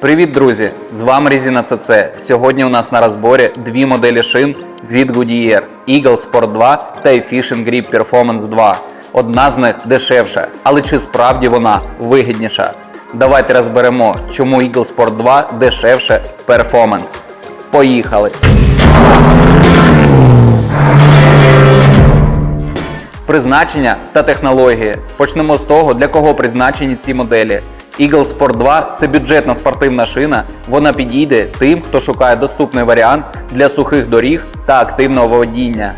Привіт, друзі! З вами Резина CC. Сьогодні у нас на розборі дві моделі шин від Goodyear Eagle Sport 2 та Efficient Grip Performance 2. Одна з них дешевша, але чи справді вона вигідніша? Давайте розберемо, чому Eagle Sport 2 дешевше Performance. Поїхали! Призначення та технології. Почнемо з того, для кого призначені ці моделі. Eagle Sport 2 це бюджетна спортивна шина. Вона підійде тим, хто шукає доступний варіант для сухих доріг та активного водіння.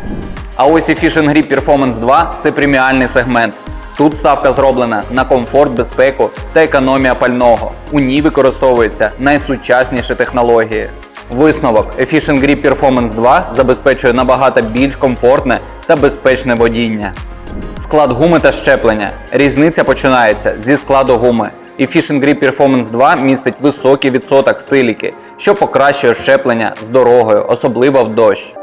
А ось Efficient Grip Performance 2 це преміальний сегмент. Тут ставка зроблена на комфорт, безпеку та економія пального. У ній використовуються найсучасніші технології. Висновок Efficient Grip Performance 2 забезпечує набагато більш комфортне та безпечне водіння. Склад гуми та щеплення. Різниця починається зі складу гуми. Efficient Grip Performance 2 містить високий відсоток силіки, що покращує щеплення з дорогою, особливо в дощ.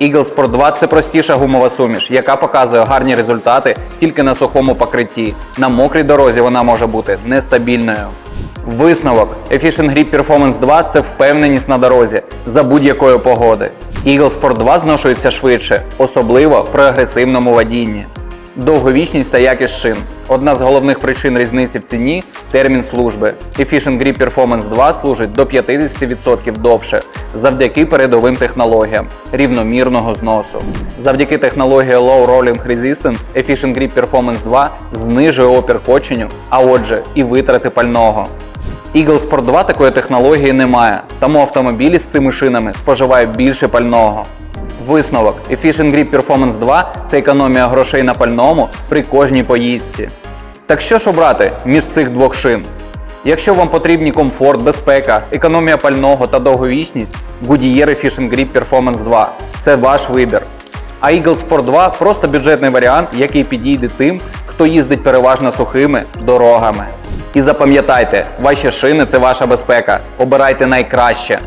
Eagle Sport 2 це простіша гумова суміш, яка показує гарні результати тільки на сухому покритті. На мокрій дорозі вона може бути нестабільною. Висновок Efficient Grip Performance 2 це впевненість на дорозі за будь-якої погоди. Eagle Sport 2 зношується швидше, особливо при агресивному водінні. Довговічність та якість шин. Одна з головних причин різниці в ціні термін служби. Efficient Grip Performance 2 служить до 50% довше завдяки передовим технологіям рівномірного зносу. Завдяки технології Low Rolling Resistance Efficient Grip Performance 2 знижує опір коченню, а отже, і витрати пального. Eagle Sport 2 такої технології немає, тому автомобілі з цими шинами споживають більше пального. Висновок Efficient Grip Performance 2 це економія грошей на пальному при кожній поїздці. Так що ж обрати між цих двох шин? Якщо вам потрібні комфорт, безпека, економія пального та довговічність, Goodyear Efficient Grip Performance 2 це ваш вибір. А Eagle Sport 2 просто бюджетний варіант, який підійде тим, хто їздить переважно сухими дорогами. І запам'ятайте, ваші шини це ваша безпека. Обирайте найкраще.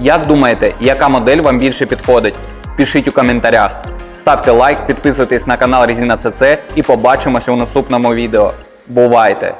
Як думаєте, яка модель вам більше підходить? Пишіть у коментарях. Ставте лайк, підписуйтесь на канал Резина ЦЦ і побачимося у наступному відео. Бувайте!